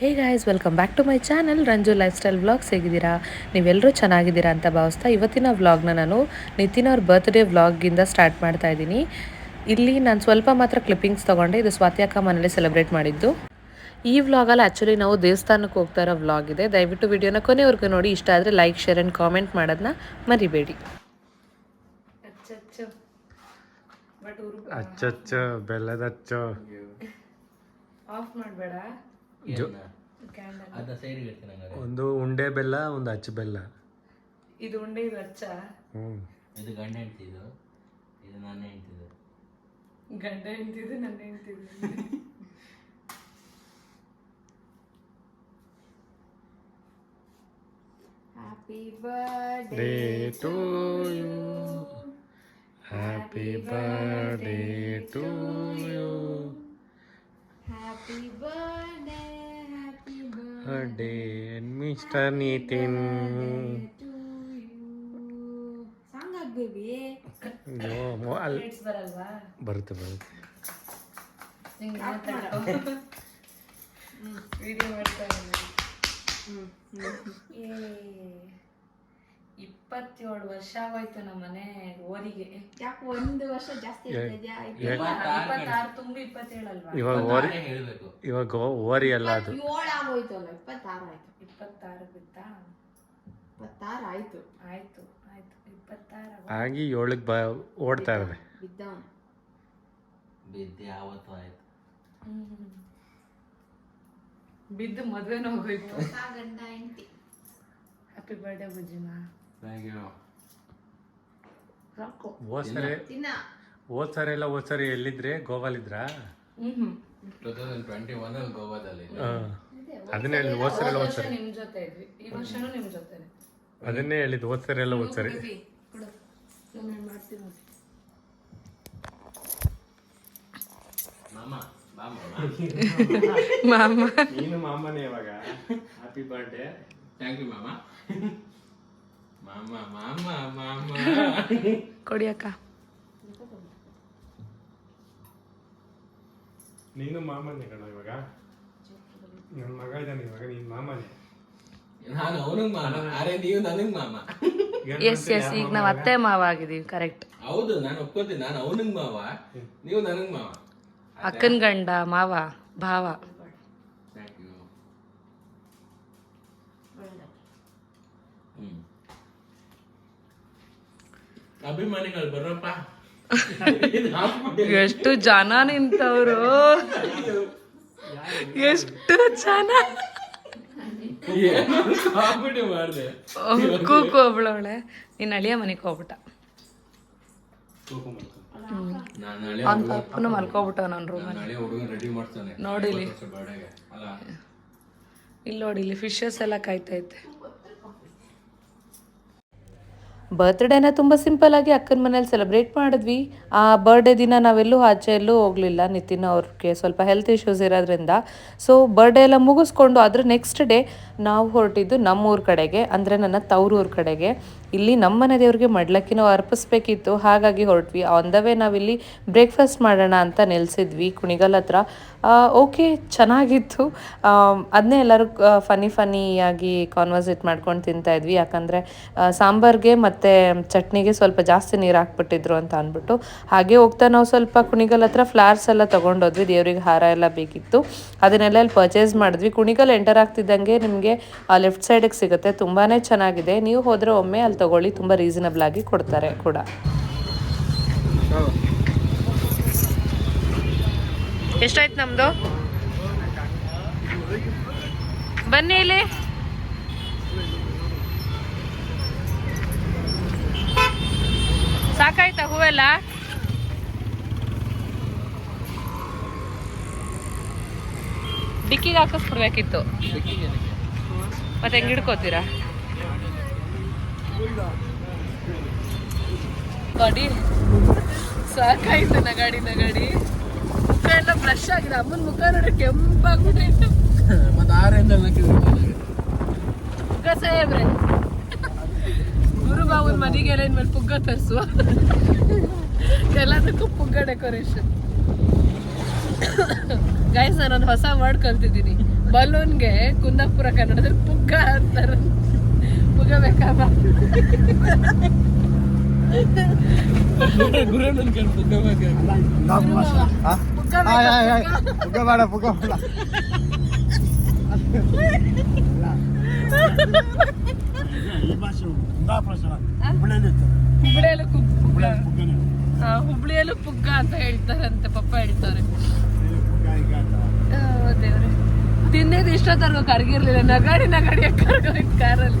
Hey guys welcome back to my channel Ranju lifestyle vlogs ಹೇಗಿದ್ದೀರಾ? ನೀವೆಲ್ಲರೂ ಚೆನ್ನಾಗಿದ್ದೀರಾ ಅಂತ ಭಾವಿಸ್ತಾ ಇವತ್ತಿನ ವ್ಲಾಗ್ನ ನಾನು ನಿತಿನ್ ಅವ್ರ ಬರ್ತ್ಡೇ ವ್ಲಾಗಿಂದ ಸ್ಟಾರ್ಟ್ ಮಾಡ್ತಾ ಇದ್ದೀನಿ. ಇಲ್ಲಿ ನಾನು ಸ್ವಲ್ಪ ಮಾತ್ರ ಕ್ಲಿಪ್ಪಿಂಗ್ಸ್ ತೊಗೊಂಡೆ ಇದು ಸ್ವಾತ್ಯಾಕ ಮನೇಲಿ ಸೆಲೆಬ್ರೇಟ್ ಮಾಡಿದ್ದು. ಈ ವ್ಲಾಗಲ್ಲಿ ಆ್ಯಕ್ಚುಲಿ ನಾವು ದೇವಸ್ಥಾನಕ್ಕೆ ಹೋಗ್ತಾ ಇರೋ ವ್ಲಾಗ್ ಇದೆ. ದಯವಿಟ್ಟು ವಿಡಿಯೋನ ಕೊನೆವರೆಗೂ ನೋಡಿ. ಇಷ್ಟ ಆದರೆ ಲೈಕ್ ಶೇರ್ ಆ್ಯಂಡ್ ಕಾಮೆಂಟ್ ಮಾಡೋದನ್ನ ಮರಿಬೇಡಿ. ಅಚ್ಚಚ್ಚ. ಬೆಲ್ಲದಚ್ಚ. ಆಫ್ ಮಾಡಬೇಡ. ಅದ ಸೈಡ್ಗೆ ಇಡ್ತೀನಿ ಹಂಗಾರೆ. ಒಂದು ಉಂಡೆ ಬೆಲ್ಲ ಒಂದು ಅಚ್ಚ ಬೆಲ್ಲ. ಇದು ಉಂಡೆ ಇದು ಅಚ್ಚ? ಹ್ಞೂ ಇದು ಗಂಡ ಹೆಂಡ್ತಿದು ಇದು. ನನ್ನ ಹೆಂಡ್ತಿದು ಗಂಡ ಹೆಂಡ್ತಿದು ನನ್ನ ಹೆಂಡ್ತಿದ್ದು happy birthday day to you happy birthday to you happy birthday. Birthday mister Nitin ಬರುತ್ತೆ ಬರುತ್ತೆ. ವಿಡಿಯೋ ಮಾಡ್ತಾ ಇಪ್ಪತ್ತೇಳು ವರ್ಷ ಆಗೋಯ್ತು ನಮ್ಮ ಮನೆ ಓರಿಗೆ. ಯಾಕೆ ಒಂದು ವರ್ಷ ಜಾಸ್ತಿ ಇರ್ತಿದ್ಯಾ ಇಪ್ಪತ್ತಾರು ತುಂಬ ಇಪ್ಪತ್ತೇಳು ಅಲ್ವಾ ಇವಾಗ ಓರಿ ಹೇಳ್ಬೇಕು. ಇವಾಗ ಓರಿ ಅಲ್ಲ ಅದು. ಏಳು ಆಗೋಯ್ತು ಅಲ್ಲ ಇಪ್ಪತ್ತಾರು ಆಯ್ತು. ಇಪ್ಪತ್ತಾರು ಬಿತ್ತಾ ಇಪ್ಪತ್ತಾರು ಆಯ್ತು. ಆಯ್ತು ಆಯ್ತು. ಇಪ್ಪತ್ತಾರು ಆಗಿ ಏಳಕ್ಕೆ ಬ ಓಡ್ತಾ ಇರದೆ. ಬಿದ್ದವನು. ಬಿದ್ದೆ ಆವತ್ತು ಆಯ್ತು. ಬಿದ್ದು ಮದ್ವೆನೂ ಹೋಗೋಯ್ತು ಗಂಡ ಹೆಂಡತಿ. ಹ್ಯಾಪಿ ಬರ್ಡೇ ಬುಜ್ಜಿಮಾ. ಥ್ಯಾಂಕ್ ಯು ಸಾಕು. ಹೋದ್ ತಿನ್ನ. ಎಲ್ಲ ಹೋದ್ಸರಿ ಎಲ್ಲಿದ್ರೆ? ಗೋವಾಲಿದ್ರಾ? Hmm two thousand twenty one ಅಲ್ಲಿ ಗೋವಾದಲ್ಲಿ ಹಾಂ. ಅದನ್ನೇ ಹೇಳಿದ್ ಹೋದ್ ಸರಿ ಎಲ್ಲ ಹೋದ್ ವರ್ಷ ನಿಮ್ ಜೊತೆ ಇದ್ವಿ. ಈ ವರ್ಷನೂ ನಿಮ್ ಜೊತೆ ಅದನ್ನೇ ಹೇಳಿದ್ ಹೋದ್ ಸರಿ ಎಲ್ಲ ಹೋದ್ ಸರಿ ನಾನು ಮಾಡ್ತೀನಿ ಮಾಮ ಬಾ ಮಾಮ. ನೀನು ಮಾಮನೇ ಇವಾಗ. ಹ್ಯಾಪಿ ಬರ್ಡೇ ಥ್ಯಾಂಕ್ ಯು ಮಾಮ. ಕೊಡಿ ಅಕ್ಕ ನೀನು ಮಾಮನೇ ಕಣ ಇವಾಗ. ನನ್ನ ಮಗ ಇದ್ದಾನೆ ಇವಾಗ ನೀನ್ ಮಾಮನೇ. ನಾನು ಅವನಿಗೆ ಮಾಮ ಅರೆ ನೀವು ನನಗ್ ಮಾಮ. ಎಸ್ ಎಸ್ ಈಗ ನಾವು ಅತ್ತೆ ಮಾವ ಆಗಿದೀವಿ ಕರೆಕ್ಟ್ ಹೌದು ನಾನು ಒಪ್ಕೋತೀನಿ ನಾನು ಅವನಿಗೆ ಮಾವ. ನೀವು ನನಗ್ ಮಾವ. ಅಕ್ಕನ ಗಂಡ ಮಾವ ಭಾವ. ಹ್ಞೂ ಅಭಿಮಾನಿಗಳು ಬರ್ರಪ್ಪ ಎಷ್ಟು ಜನ ನಿಂತವ್ರು. ಎಷ್ಟು ಜನ. ಕೂಕು ಒಬ್ಳವಳೆ ನಿನ್ನ ಅಳಿಯ ಮನೆಗೆ ಹೋಗ್ಬಿಟ್ಟ. ಅವ್ನ ಪಪ್ಪನು ಮಲ್ಕೋಬಿಟ್ಟ ನನ್ನ ರೂಮಲ್ಲಿ. ಮಾಡ್ತಾನೆ. ನೋಡಿಲಿ ಇಲ್ಲಿ. ನೋಡಿಲಿ ಇಲ್ಲಿ ಫಿಶಸ್ ಎಲ್ಲ ಕಾಯ್ತೈತೆ ಬರ್ತ್ಡೇನ ತುಂಬ ಸಿಂಪಲ್ ಆಗಿ ಅಕ್ಕನ ಮನೇಲಿ ಸೆಲೆಬ್ರೇಟ್ ಮಾಡಿದ್ವಿ. ಆ ಬರ್ಡೇ ದಿನ ನಾವೆಲ್ಲೂ ಆಚೆ ಎಲ್ಲೂ ಹೋಗಲಿಲ್ಲ ನಿತಿನ್ ಅವ್ರಿಗೆ ಸ್ವಲ್ಪ ಹೆಲ್ತ್ ಇಶ್ಯೂಸ್ ಇರೋದ್ರಿಂದ. ಸೊ ಬರ್ಡೇ ಎಲ್ಲ ಮುಗಿಸ್ಕೊಂಡು ಅದ್ರ ನೆಕ್ಸ್ಟ್ ಡೇ ನಾವು ಹೊರಟಿದ್ದು ನಮ್ಮೂರ ಕಡೆಗೆ, ಅಂದರೆ ನನ್ನ ತವ್ರೂರ ಕಡೆಗೆ. ಇಲ್ಲಿ ನಮ್ಮನೆ ದೇವ್ರಿಗೆ ಮಡ್ಲಕ್ಕಿನೂ ಅರ್ಪಿಸ್ಬೇಕಿತ್ತು. ಹಾಗಾಗಿ ಹೊರಟ್ವಿ. ಆನ್ ದ ವೇ ನಾವಿಲ್ಲಿ ಬ್ರೇಕ್ಫಾಸ್ಟ್ ಮಾಡೋಣ ಅಂತ ನಿಲ್ಸಿದ್ವಿ ಕುಣಿಗಲ್ ಹತ್ರ. ಓಕೆ ಚೆನ್ನಾಗಿತ್ತು. ಅದನ್ನೇ ಎಲ್ಲರೂ ಫನಿ ಫನಿಯಾಗಿ ಕಾನ್ವರ್ಸೇಟ್ ಮಾಡ್ಕೊಂಡು ತಿಂತಾ ಇದ್ವಿ. ಯಾಕಂದರೆ ಸಾಂಬಾರ್ಗೆ ಮತ್ತು ಚಟ್ನಿಗೆ ಸ್ವಲ್ಪ ಜಾಸ್ತಿ ನೀರು ಹಾಕ್ಬಿಟ್ಟಿದ್ರು ಅಂತ ಅಂದ್ಬಿಟ್ಟು. ಹಾಗೆ ಹೋಗ್ತಾ ನಾವು ಸ್ವಲ್ಪ ಕುಣಿಗಲ್ ಹತ್ರ ಫ್ಲವರ್ಸ್ ಎಲ್ಲ ತೊಗೊಂಡೋದ್ವಿ ದೇವ್ರಿಗೆ ಹಾರ ಎಲ್ಲ ಬೇಕಿತ್ತು. ಅದನ್ನೆಲ್ಲ ಅಲ್ಲಿ ಪರ್ಚೇಸ್ ಮಾಡಿದ್ವಿ. ಕುಣಿಗಲ್ ಎಂಟರ್ ಆಗ್ತಿದ್ದಂಗೆ ನಿಮಗೆ ಲೆಫ್ಟ್ ಸೈಡಿಗೆ ಸಿಗುತ್ತೆ. ತುಂಬಾ ಚೆನ್ನಾಗಿದೆ. ನೀವು ಹೋದರೆ ಒಮ್ಮೆ ಅಲ್ಲಿ ತಗೊಳ್ಳಿ ತುಂಬ ರೀಸನಬಲ್ ಆಗಿ ಕೊಡ್ತಾರೆ ಕೂಡ. ಎಷ್ಟಾಯ್ತು ನಮ್ಮದು ಬನ್ನಿ ಇಲ್ಲಿ. ಸಾಕಾಯ್ತಾ ಹೂವೆಲ್ಲ? ಡಿಕ್ಕಿಗೆ ಹಾಕಿಸ್ಬಿಡ್ಬೇಕಿತ್ತು. ಮತ್ತೆ ಹೆಂಗ್ ಹಿಡ್ಕೋತೀರಾ? ಗಾಡಿ ಸಾಕಾಯ್ತು ನಗಾಡಿ ನಗಾಡಿ. ಮುಖ ಎಲ್ಲ ಫ್ರೆಶ್ ಆಗಿದೆ. ಅಮ್ಮನ ಮುಖ ನೋಡಿ ಕೆಂಪಾಗ್ಬಿಟ್ಟೈತೆ ಮತ್ತೆ ಆರೆಂಜ್ ಪುಗ್ಗ ಸಾಹೇಬ್ರೆ. ಗುರು ಮನೆಗೆ ಏನ್ ಇನ್ಮೇಲೆ ಪುಗ್ಗ ತರಿಸುವ ಎಲ್ಲದಕ್ಕೂ ಪುಗ್ಗ ಡೆಕೋರೇಷನ್ ಗೈಸ್ ನಾನು ಹೊಸ ವರ್ಡ್ ಕಲ್ತಿದ್ದೀನಿ. ಬಲೂನ್ಗೆ ಕುಂದಾಪುರ ಕನ್ನಡದಲ್ಲಿ ಪುಗ್ಗ ಅಂತಾರ ಬೇಕಾಗ. ಪುಗ್ಗ ಬೇಡ ಪುಗ್ಗ ಬೇಡ ಹುಬ್ಳಿಯಲ್ಲಿ ಇತ್ತು ಹುಬ್ಳಿಯಲ್ಲೂ ಪುಗ್ಗ ಅಂತ ಹೇಳ್ತಾರಂತೆ ಪಪ್ಪ ಹೇಳ್ತಾರೆ. ಅಂತ. ಪಪ್ಪ ಹೇಳ್ತಾರೆ ತಿಂದಿದ್ದು ಇಷ್ಟೊತ್ತರ್ಗು ಕರ್ಗಿರ್ಲಿಲ್ಲ. ನಗಾಡಿ ನಗಾಡಿ ಕರ್ಗೋಯ್ತು ಕಾರಲ್ಲಿ.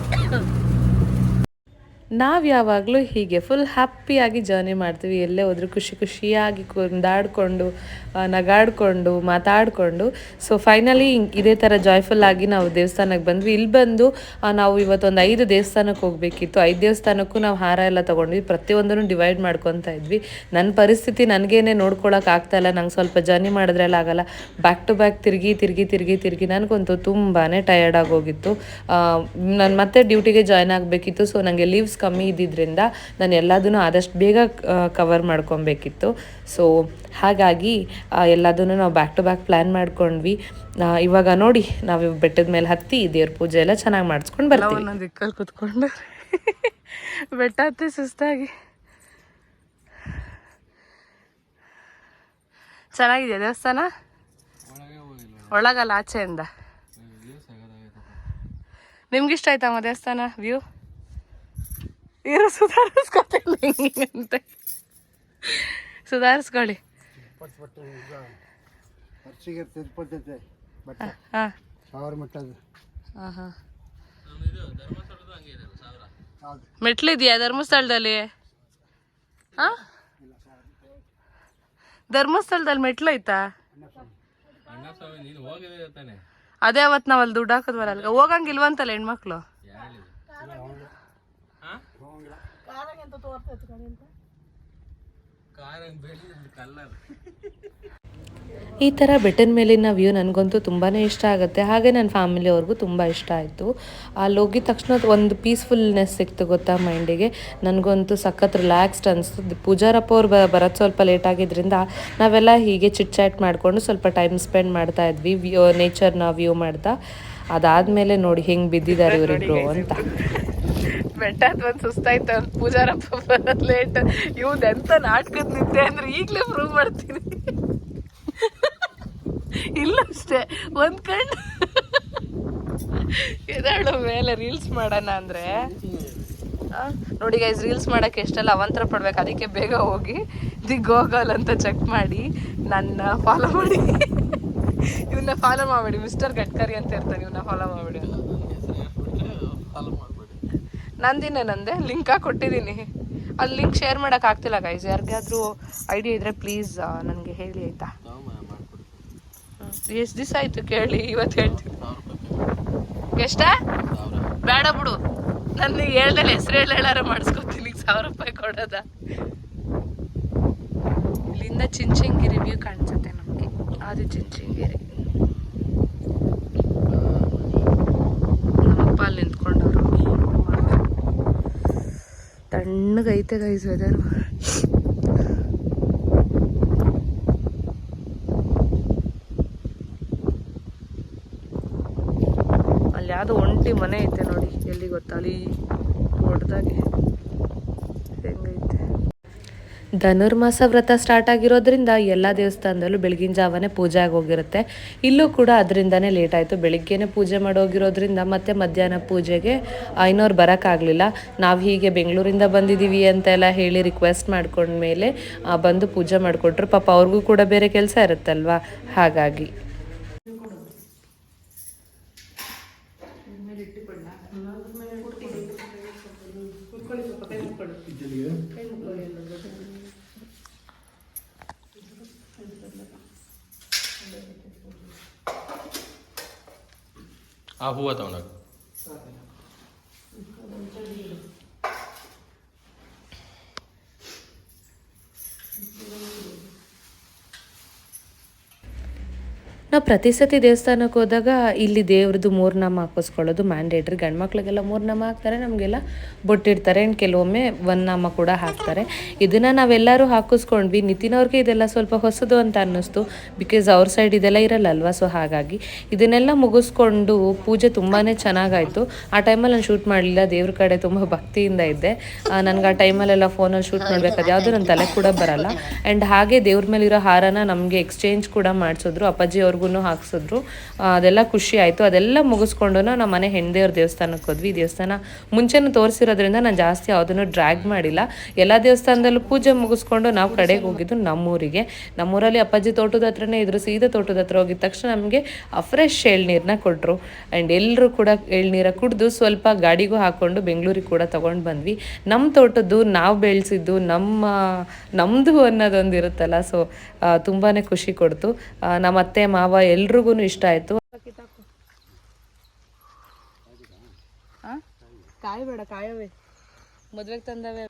ನಾವು ಯಾವಾಗಲೂ ಹೀಗೆ ಫುಲ್ ಹ್ಯಾಪಿಯಾಗಿ ಜರ್ನಿ ಮಾಡ್ತೀವಿ. ಎಲ್ಲೇ ಹೋದರೂ ಖುಷಿ ಖುಷಿಯಾಗಿ ಕುಂದಾಡ್ಕೊಂಡು ನಗಾಡಿಕೊಂಡು, ಮಾತಾಡಿಕೊಂಡು. ಸೊ ಫೈನಲಿ ಇದೇ ಥರ ಜಾಯ್ಫುಲ್ ಆಗಿ ನಾವು ದೇವಸ್ಥಾನಕ್ಕೆ ಬಂದ್ವಿ. ಇಲ್ಲಿ ಬಂದು ನಾವು ಇವತ್ತೊಂದು ಐದು ದೇವಸ್ಥಾನಕ್ಕೆ ಹೋಗಬೇಕಿತ್ತು. ಐದು ದೇವಸ್ಥಾನಕ್ಕೂ ನಾವು ಹಾರ ಎಲ್ಲ ತೊಗೊಂಡ್ವಿ. ಪ್ರತಿಯೊಂದನ್ನು ಡಿವೈಡ್ ಮಾಡ್ಕೊತಾ ಇದ್ವಿ. ನನ್ನ ಪರಿಸ್ಥಿತಿ ನನಗೇನೆ ನೋಡ್ಕೊಳಕ್ಕೆ ಆಗ್ತಾಯಿಲ್ಲ ನಂಗೆ ಸ್ವಲ್ಪ ಜರ್ನಿ ಮಾಡಿದ್ರೆಲ್ಲ ಆಗಲ್ಲ. ಬ್ಯಾಕ್ ಟು ಬ್ಯಾಕ್ ತಿರುಗಿ ತಿರುಗಿ ತಿರುಗಿ ತಿರುಗಿ ನನಗಂತೂ ತುಂಬಾ ಟಯರ್ಡ್ ಆಗೋಗಿತ್ತು ನಾನು ಮತ್ತೆ ಡ್ಯೂಟಿಗೆ ಜಾಯ್ನ್ ಆಗಬೇಕಿತ್ತು. ಸೊ ನನಗೆ ಲೀವ್ಸ್ ಕಮ್ಮಿ ಇದ್ದಿದ್ದರಿಂದ ನಾನು ಎಲ್ಲದನ್ನು ಆದಷ್ಟು ಬೇಗ ಕವರ್ ಮಾಡ್ಕೊಬೇಕಿತ್ತು. ಸೊ ಹಾಗಾಗಿ ಎಲ್ಲದನ್ನು ನಾವು ಬ್ಯಾಕ್ ಟು ಬ್ಯಾಕ್ ಪ್ಲ್ಯಾನ್ ಮಾಡ್ಕೊಂಡ್ವಿ. ಇವಾಗ ನೋಡಿ ನಾವು ಬೆಟ್ಟದ ಮೇಲೆ ಹತ್ತಿ ದೇವ್ರ ಪೂಜೆ ಎಲ್ಲ ಚೆನ್ನಾಗಿ ಮಾಡಿಸ್ಕೊಂಡು ಬರ್ತೀವಿ. ಕೂತ್ಕೊಂಡು ದಿಕ್ಕಲ್ಲಿ ಕುತ್ಕೊಂಡು. ಬೆಟ್ಟ ಹತ್ತಿ ಸುಸ್ತಾಗಿ. ಚೆನ್ನಾಗಿದೆ ದೇವಸ್ಥಾನ? ಒಳಗಲ್ಲ ಆಚೆಯಿಂದ. ನಿಮ್ಗಿಷ್ಟ ಆಯ್ತಮ್ಮ ದೇವಸ್ಥಾನ ವ್ಯೂ ಇರು ಸುಧಾರಿಸ್ಕೊತೀನಿ ಅಂತ ಸುಧಾರಿಸ್ಕೊಳ್ಳಿ ಮೆಟ್ಲಿದ್ಯಾ ಧರ್ಮಸ್ಥಳದಲ್ಲಿ? ಹಾಂ? ಧರ್ಮಸ್ಥಳದಲ್ಲಿ ಮೆಟ್ಲು ಐತಾ ಅದೇ ಅವತ್ತು ನಾವಲ್ಲಿ ದುಡ್ಡು ಹಾಕೋದ್ ಬರಲ್ಲ. ಹೋಗಂಗಿಲ್ವಂತಲ್ಲ ಹೆಣ್ಮಕ್ಳು? ಕಾರಂಗ್ ಬೆಳ್ಳಿ ಕಲ್ಲರ್. ಈ ಥರ ಬೆಟ್ಟದ ಮೇಲಿನ ವ್ಯೂ ನನಗಂತೂ ತುಂಬಾ ಇಷ್ಟ ಆಗುತ್ತೆ. ಹಾಗೆ ನನ್ನ ಫ್ಯಾಮಿಲಿಯವ್ರಿಗೂ ತುಂಬ ಇಷ್ಟ ಆಯಿತು. ಅಲ್ಲಿ ಹೋಗಿದ ತಕ್ಷಣ ಒಂದು ಪೀಸ್ಫುಲ್ನೆಸ್ ಸಿಕ್ತು ಗೊತ್ತಾ ಮೈಂಡಿಗೆ ನನಗಂತೂ ಸಖತ್ ರಿಲ್ಯಾಕ್ಸ್ಡ್ ಅನಿಸ್ತು. ಪೂಜಾರಪ್ಪ ಅವ್ರು ಬ ಬರೋದು ಸ್ವಲ್ಪ ಲೇಟ್ ಆಗಿದ್ದರಿಂದ ನಾವೆಲ್ಲ ಹೀಗೆ ಚಿಟ್ ಚಾಟ್ ಮಾಡಿಕೊಂಡು ಸ್ವಲ್ಪ ಟೈಮ್ ಸ್ಪೆಂಡ್ ಮಾಡ್ತಾ ಇದ್ವಿ. ವ್ಯೂ ನೇಚರ್ನ ವ್ಯೂ ಮಾಡ್ತಾ. ಅದಾದಮೇಲೆ ನೋಡಿ ಹೆಂಗೆ ಬಿದ್ದಿದ್ದಾರೆ ಇವರಿಬ್ರು ಅಂತ. ಬೆಟ್ಟ ಒಂದು ಸುಸ್ತಾಯ್ತು ಪೂಜಾರಪ್ಪ ಲೇಟ್ ಇವ್ನ ಎಂತ ನಾಟಕದ ನಿದ್ದೆ ಅಂದ್ರೆ ಈಗಲೇ ಪ್ರೂವ್ ಮಾಡ್ತೀನಿ. ಇಲ್ಲ ಅಷ್ಟೇ ಒಂದ್ ಕಣ್ಣು. ಮೇಲೆ ರೀಲ್ಸ್ ಮಾಡೋಣ ಅಂದ್ರೆ ನೋಡಿ ಗೈಸ್ ರೀಲ್ಸ್ ಮಾಡಕ್ಕೆ ಎಷ್ಟೆಲ್ಲ ಅವಂತರ ಪಡ್ಬೇಕು, ಅದಕ್ಕೆ ಬೇಗ ಹೋಗಿ ದಿ ಗೋಗಲ್ ಅಂತ ಚೆಕ್ ಮಾಡಿ, ನನ್ನ ಫಾಲೋ ಮಾಡಿ. ಇವನ್ನ ಫಾಲೋ ಮಾಡಬೇಡಿ ಮಿಸ್ಟರ್ ಗಡ್ಕರಿ ಅಂತ ಇರ್ತಾನೆ ಇವನ್ನ ಫಾಲೋ ಮಾಡ್ಬೇಡಿ ನಂದಿನೇ ನಂದೆ ಲಿಂಕ್ ಕೊಟ್ಟಿದ್ದೀನಿ ಅಲ್ಲಿ ಲಿಂಕ್ ಶೇರ್ ಮಾಡೋಕೆ ಆಗ್ತಿಲ್ಲ ಗೈಸ್ ಯಾರಿಗಾದ್ರೂ ಐಡಿಯಾ ಇದ್ರೆ ಪ್ಲೀಸ್ ನನಗೆ ಹೇಳಿ ಆಯ್ತಾ? ಎಷ್ಟು ದಿವಸ ಆಯ್ತು ಕೇಳಿ, ಇವತ್ತು ಹೇಳ್ತೀನಿ. ಎಷ್ಟ? ಬೇಡ ಬಿಡು. ನನ್ನ ಹೇಳ್ದಲ್ಲಿ ಹೆಸರು ಹೇಳಿ ಹೇಳಾರ ಮಾಡಿಸ್ಕೊತೀನಿ ಸಾವಿರ ರೂಪಾಯಿ ಕೊಡೋದ. ಇಲ್ಲಿಂದ ಚಿಂಚಂಗಿರಿ ವ್ಯೂ ಕಾಣಿಸುತ್ತೆ ನಮಗೆ. ಅದು ಚಿಂಚಂಗಿರಿ ತಣ್ಣಗೈತೆ ಗೈಸ್ ವೆದರ್ ಅಲ್ಲಿ ಯಾವುದೋ ಒಂಟಿ ಮನೆ ಐತೆ ನೋಡಿ ಎಲ್ಲಿ ಗೊತ್ತಾ? ಅಲ್ಲಿ ಹೆಂಗೈತೆ ಧನುರ್ಮಾಸ ವ್ರತ ಸ್ಟಾರ್ಟ್ ಆಗಿರೋದ್ರಿಂದ ಎಲ್ಲ ದೇವಸ್ಥಾನದಲ್ಲೂ ಬೆಳಗಿನ ಜಾವನೇ ಪೂಜೆ ಆಗೋಗಿರುತ್ತೆ ಇಲ್ಲೂ ಕೂಡ ಅದರಿಂದನೇ ಲೇಟ್ ಆಯಿತು. ಬೆಳಿಗ್ಗೆನೇ ಪೂಜೆ ಮಾಡೋಗಿರೋದ್ರಿಂದ ಮತ್ತೆ ಮಧ್ಯಾಹ್ನ ಪೂಜೆಗೆ ಐನೋರು ಬರೋಕ್ಕಾಗಲಿಲ್ಲ ನಾವು ಹೀಗೆ ಬೆಂಗಳೂರಿಂದ ಬಂದಿದ್ದೀವಿ ಅಂತೆಲ್ಲ ಹೇಳಿ ರಿಕ್ವೆಸ್ಟ್ ಮಾಡ್ಕೊಂಡ್ಮೇಲೆ ಆ, ಬಂದು ಪೂಜೆ ಮಾಡಿಕೊಟ್ರು. ಪಾಪ ಅವ್ರಿಗೂ ಕೂಡ ಬೇರೆ ಕೆಲಸ ಇರುತ್ತಲ್ವಾ? ಹಾಗಾಗಿ. ആ ഹൂവ തവണ ನಾವು ಪ್ರತಿ ದೇವಸ್ಥಾನಕ್ಕೆ ಹೋದಾಗ ಇಲ್ಲಿ ದೇವ್ರದ್ದು ಮೂರ್ನಾಮ ಹಾಕಿಸ್ಕೊಳ್ಳೋದು ಮ್ಯಾಂಡೇಟ್ರಿ ಗಂಡು ಮಕ್ಳಿಗೆಲ್ಲ ಮೂರ್ನಾಮ ಹಾಕ್ತಾರೆ, ನಮಗೆಲ್ಲ ಬೊಟ್ಟಿಡ್ತಾರೆ ಆ್ಯಂಡ್ ಕೆಲವೊಮ್ಮೆ ನಾಮ ಕೂಡ ಹಾಕ್ತಾರೆ. ಇದನ್ನು ನಾವೆಲ್ಲರೂ ಹಾಕಿಸ್ಕೊಂಡ್ವಿ. ನಿತಿನ್ ಅವ್ರಿಗೆ ಇದೆಲ್ಲ ಸ್ವಲ್ಪ ಹೊಸದು ಅಂತ ಅನ್ನಿಸ್ತು. ಬಿಕಾಸ್ ಅವ್ರ ಸೈಡ್ ಇದೆಲ್ಲ ಇರಲ್ಲ ಅಲ್ವಾ ಸೊ ಹಾಗಾಗಿ ಇದನ್ನೆಲ್ಲ ಮುಗಿಸ್ಕೊಂಡು ಪೂಜೆ ತುಂಬಾ ಚೆನ್ನಾಗಾಯಿತು. ಆ ಟೈಮಲ್ಲಿ ನಾನು ಶೂಟ್ ಮಾಡಲಿಲ್ಲ. ದೇವ್ರ ಕಡೆ ತುಂಬ ಭಕ್ತಿಯಿಂದ ಇದ್ದೆ. ನನಗೆ ಆ ಟೈಮಲ್ಲೆಲ್ಲ ಫೋನಲ್ಲಿ ಶೂಟ್ ಮಾಡಬೇಕಾದ್ರೆ ಯಾವುದೂ ನನ್ನ ತಲೆ ಕೂಡ ಬರಲ್ಲ. ಆ್ಯಂಡ್ ಹಾಗೆ ದೇವ್ರ ಮೇಲಿರೋ ಹಾರನ ನಮಗೆ ಎಕ್ಸ್ಚೇಂಜ್ ಕೂಡ ಮಾಡಿಸಿದ್ರು. ಅಪ್ಪಾಜಿ ಅವ್ರಿಗೂ ಹಾಕ್ಸಿದ್ರು. ಅದೆಲ್ಲ ಖುಷಿ ಆಯಿತು. ಅದೆಲ್ಲ ಮುಗಿಸ್ಕೊಂಡು ನಮ್ಮ ಮನೆ ಹೆಣ್ದೇವ್ರ ದೇವಸ್ಥಾನಕ್ಕೆ ಹೋದ್ವಿ. ದೇವಸ್ಥಾನ ಮುಂಚೆನೂ ತೋರಿಸಿರೋದ್ರಿಂದ ನಾನು ಜಾಸ್ತಿ ಯಾವುದನ್ನು ಡ್ರ್ಯಾಗ್ ಮಾಡಿಲ್ಲ. ಎಲ್ಲ ದೇವಸ್ಥಾನದಲ್ಲೂ ಪೂಜೆ ಮುಗಿಸ್ಕೊಂಡು ನಾವು ಕಡೆಗೆ ಹೋಗಿದ್ದು ನಮ್ಮೂರಿಗೆ. ನಮ್ಮೂರಲ್ಲಿ ಅಪ್ಪಾಜಿ ತೋಟದ ಹತ್ರನೇ ಇದ್ರು. ಸೀದಾ ತೋಟದ ಹತ್ರ ಹೋಗಿದ ತಕ್ಷಣ ನಮಗೆ ಫ್ರೆಶ್ ಎಳ್ನೀರನ್ನ ಕೊಟ್ಟರು ಆ್ಯಂಡ್ ಎಲ್ಲರೂ ಕೂಡ ಎಳ್ನೀರ ಕುಡಿದು ಸ್ವಲ್ಪ ಗಾಡಿಗೂ ಹಾಕ್ಕೊಂಡು ಬೆಂಗಳೂರಿಗೆ ಕೂಡ ತೊಗೊಂಡು ಬಂದ್ವಿ. ನಮ್ಮ ತೋಟದ್ದು ನಾವು ಬೆಳೆಸಿದ್ದು ನಮ್ಮ ನಮ್ಮದು ಅನ್ನೋದೊಂದು ಇರುತ್ತಲ್ಲ ಸೊ ತುಂಬಾ ಖುಷಿ ಕೊಡ್ತು. ನಮ್ಮ ಅತ್ತೆ, ಮಾವ ಎಲ್ರಿಗೂ ಇಷ್ಟ ಆಯಿತು. ಕಾಯಿ ಬೇಡ ಕಾಯವೇ. ಮದ್ವೆಗೆ ತಂದವೆ.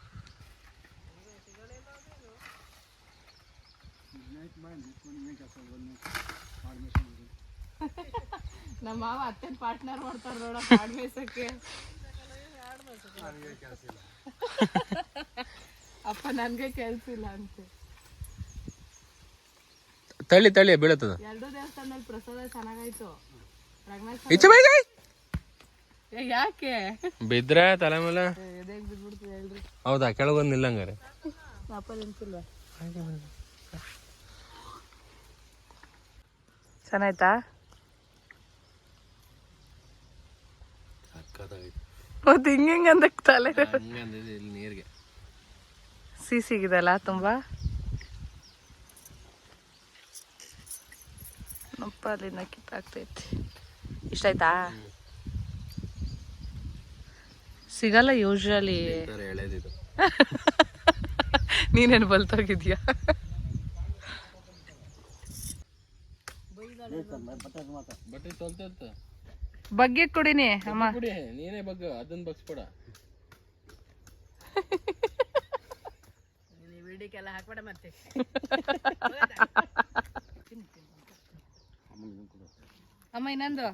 ನಮ್ಮ ಮಾವ ಅತ್ತೆ ಪಾರ್ಟ್ನರ್ ಮಾಡ್ತಾರ ನೋಡ ಕಾಡ್ ಮೇಯ್ಸಕ್ಕೆ ಅಪ್ಪ ನನ್ಗೆ ಕೆಲ್ಸಿಲ್ಲ ಅಂತೆ. ತಳ್ಳಿ ತಳ್ಳಿ ಬೀಳತ್ತದ? ಎರಡು ದೇವಸ್ಥಾನದಲ್ಲಿ ಪ್ರಸಾದ ಚೆನ್ನಾಗಾಯ್ತು ಈಚೆ ಏ, ಯಾಕೆ ಬಿದ್ರೆ ತಲೆ ಮೇಲೆ ಎದೆಗ್ ಬಿದ್ಬಿಡ್ತದೆ ಹೇಳ್ರಿ ಹೌದಾ ಕೆಳಗೊಂದು ನಿಲ್ಲಂಗಾರೆ ಅಪ್ಪ ಚೆನ್ನಾಯ್ತಾ ಮತ್ತೆ ಹಿಂಗೆ ಹಿಂಗೆ ಅಂತ ತಲೆ ಇಲ್ಲಿ ನೀರಿಗೆ ತುಂಬಾ ನಪ್ಪ ಅಲ್ಲಿಂದ ಕಿತ್ತಾಗ್ತೈತಿ ಇಷ್ಟ ಆಯ್ತಾ ಸಿಗಲ್ಲ ಯೂಶ್ವಲಿ ನೀನೇನು ಬಲ್ತೋಗಿದ್ಯಾ ಬಗ್ಗೆ ಕೊಡಿನಿ ಅಮ್ಮ ಕುಡಿ ನೀನೇ ಬಗ್ಗೆ ಅದನ್ನ ಬಗ್ಸ್ಬೇಡ ಅಮ್ಮ ಇನ್ನೊಂದು.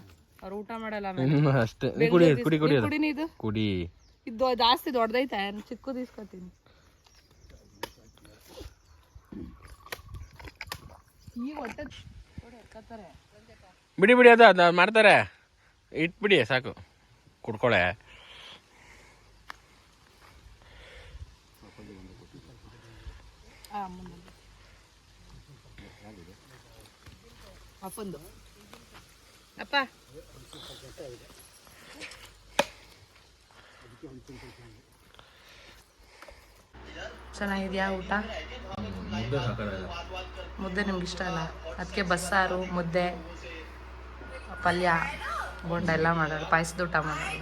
ಅವ್ರು ಊಟ ಮಾಡಲ್ಲ ಇನ್ನು ಅಷ್ಟೇ. ನೀ ಕುಡಿ ಕುಡಿ ಕುಡಿ ಅದು ಕುಡಿನಿ ಇದು ಕುಡಿ. ಇದು ಜಾಸ್ತಿ ದೊಡ್ಡದೈತೆ ಚಿಕ್ಕದು ಇಸ್ಕೊತೀನಿ ಈ ಹೊಟ್ಟೆ ಬಿಡಿ ಬಿಡಿ ಅದು ಅದು ಮಾಡ್ತಾರೆ. ಇಟ್ಬಿಡಿ ಸಾಕು. ಕುಡ್ಕೊಳೆ. ಆ ಮುಂದೆ ಅಪ್ಪಂದು. ಅಪ್ಪ. ಚೆನ್ನಾಗಿದ್ಯಾ ಊಟ? ಮುದ್ದೆ ನಿಮ್ಗೆ ಇಷ್ಟ ಅಲ್ಲ? ಅದಕ್ಕೆ ಬಸ್ಸಾರು ಮುದ್ದೆ ಪಲ್ಯ ಬೋಂಡ ಎಲ್ಲ ಮಾಡೋದು ಪಾಯಸದ ಊಟ ಮಾಡೋದು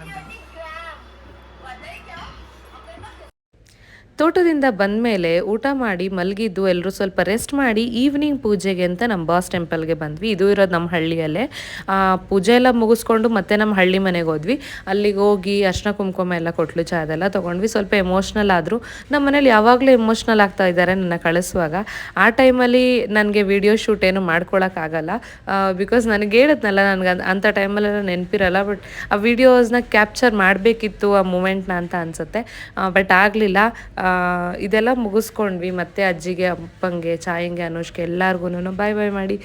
ತೋಟದಿಂದ ಬಂದ ಮೇಲೆ ಊಟ ಮಾಡಿ ಮಲಗಿದ್ದು ಎಲ್ಲರೂ ಸ್ವಲ್ಪ ರೆಸ್ಟ್ ಮಾಡಿ ಈವ್ನಿಂಗ್ ಪೂಜೆಗೆ ಅಂತ ನಮ್ಮ ಬಾಸ್ ಟೆಂಪಲ್ಗೆ ಬಂದ್ವಿ. ಇದು ಇರೋದು ನಮ್ಮ ಹಳ್ಳಿಯಲ್ಲೇ. ಪೂಜೆ ಎಲ್ಲ ಮುಗಿಸ್ಕೊಂಡು ಮತ್ತೆ ನಮ್ಮ ಹಳ್ಳಿ ಮನೆಗೆ ಹೋದ್ವಿ. ಅಲ್ಲಿಗೆ ಹೋಗಿ ಅರ್ಶನ ಕುಂಕುಮ ಎಲ್ಲ ಕೊಟ್ಲು, ಚಾ ಅದೆಲ್ಲ ತೊಗೊಂಡ್ವಿ. ಸ್ವಲ್ಪ ಎಮೋಷ್ನಲ್ ಆದರೂ. ನಮ್ಮ ಮನೇಲಿ ಯಾವಾಗಲೂ ಎಮೋಷ್ನಲ್ ಆಗ್ತಾ ಇದ್ದಾರೆ ನನ್ನ ಕಳಿಸುವಾಗ. ಆ ಟೈಮಲ್ಲಿ ನನಗೆ ವಿಡಿಯೋ ಶೂಟ್ ಏನು ಮಾಡ್ಕೊಳಕ್ಕಾಗಲ್ಲ ಬಿಕಾಸ್ ನನಗೆ ಹೇಳಿದ್ನಲ್ಲ, ನನಗೆ ಅಂಥ ಟೈಮಲ್ಲೆಲ್ಲ ನೆನಪಿರಲ್ಲ ಬಟ್ ಆ ವಿಡಿಯೋಸ್ನ ಕ್ಯಾಪ್ಚರ್ ಮಾಡಬೇಕಿತ್ತು ಆ ಮೂಮೆಂಟ್ನ ಅಂತ ಅನಿಸುತ್ತೆ. ಬಟ್ ಆಗಲಿಲ್ಲ. ಇದೆಲ್ಲ ಮುಗಿಸ್ಕೊಂಡ್ವಿ ಮತ್ತೆ ಅಜ್ಜಿಗೆ, ಅಪ್ಪಂಗೆ, ಚಾಯಂಗೆ ಅನೋಷ್ಕೆ ಎಲ್ಲರಿಗೂ ಬಾಯ್ ಬಾಯ್ ಮಾಡಿ.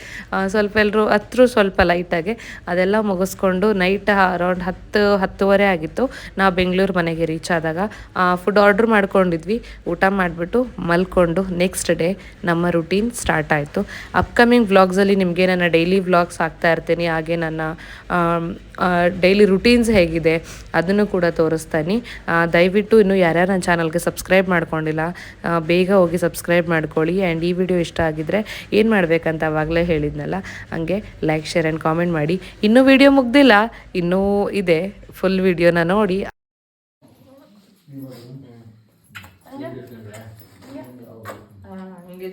ಸ್ವಲ್ಪ ಎಲ್ಲರೂ ಹತ್ರು ಸ್ವಲ್ಪ ಲೈಟಾಗೆ ಅದೆಲ್ಲ ಮುಗಿಸ್ಕೊಂಡು ನೈಟ್ ಅರೌಂಡ್ ಹತ್ತು, ಹತ್ತುವರೆ ಆಗಿತ್ತು. ನಾವು ಬೆಂಗಳೂರು ಮನೆಗೆ ರೀಚ್ ಆದಾಗ ಫುಡ್ ಆರ್ಡ್ರ್ ಮಾಡ್ಕೊಂಡಿದ್ವಿ. ಊಟ ಮಾಡಿಬಿಟ್ಟು ಮಲ್ಕೊಂಡು ನೆಕ್ಸ್ಟ್ ಡೇ ನಮ್ಮ ರುಟೀನ್ ಸ್ಟಾರ್ಟ್ ಆಯಿತು. ಅಪ್ಕಮಿಂಗ್ ವ್ಲಾಗ್ಸಲ್ಲಿ ನಿಮಗೆ ನನ್ನ ಡೈಲಿ ವ್ಲಾಗ್ಸ್ ಹಾಕ್ತಾ ಇರ್ತೀನಿ, ಹಾಗೆ ನನ್ನ ಡೈಲಿ ರುಟೀನ್ಸ್ ಹೇಗಿದೆ, ಅದನ್ನು ಕೂಡ ತೋರಿಸ್ತೀನಿ. ದಯವಿಟ್ಟು ಇನ್ನು ಯಾರ್ಯಾರು ನನ್ನ ಚಾನಲ್ಗೆ ಸಬ್ಸ್ಕ್ರೈಬ್ ಮಾಡ್ಕೊಂಡಿಲ್ಲ ಬೇಗ ಹೋಗಿ ಸಬ್ಸ್ಕ್ರೈಬ್ ಮಾಡ್ಕೊಳ್ಳಿ. ಆ್ಯಂಡ್ ಈ ವಿಡಿಯೋ ಇಷ್ಟ ಆಗಿದ್ದರೆ ಏನು ಮಾಡಬೇಕಂತ ಆವಾಗಲೇ ಹೇಳಿದ್ನಲ್ಲ, ಹಂಗೆ ಲೈಕ್ ಶೇರ್ ಆ್ಯಂಡ್ ಕಾಮೆಂಟ್ ಮಾಡಿ. ಇನ್ನೂ ವಿಡಿಯೋ ಮುಗ್ದಿಲ್ಲ, ಇನ್ನೂ ಇದೆ ಫುಲ್ ವಿಡಿಯೋನ ನೋಡಿ.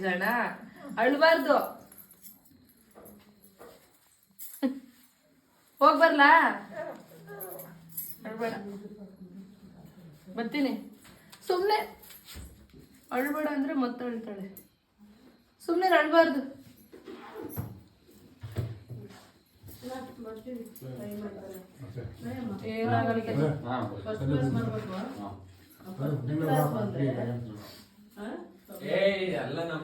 ಜನ. ಅಳ್ಬಾರ್ದು. ಹೋಗ್ ಬರ್ಲಾ? ಅಳ್ಬೇಡ. ಬರ್ತೀನಿ. ಸುಮ್ಮನೆ ಅಳ್ಬೇಡ ಅಂದ್ರೆ ಮತ್ತೆ ಅಳ್ತಾಳೆ. ಸುಮ್ಮನೆ ಅಳ್ಬಾರ್ದು. ಏ ಎಲ್ಲ ನಮ್ಮ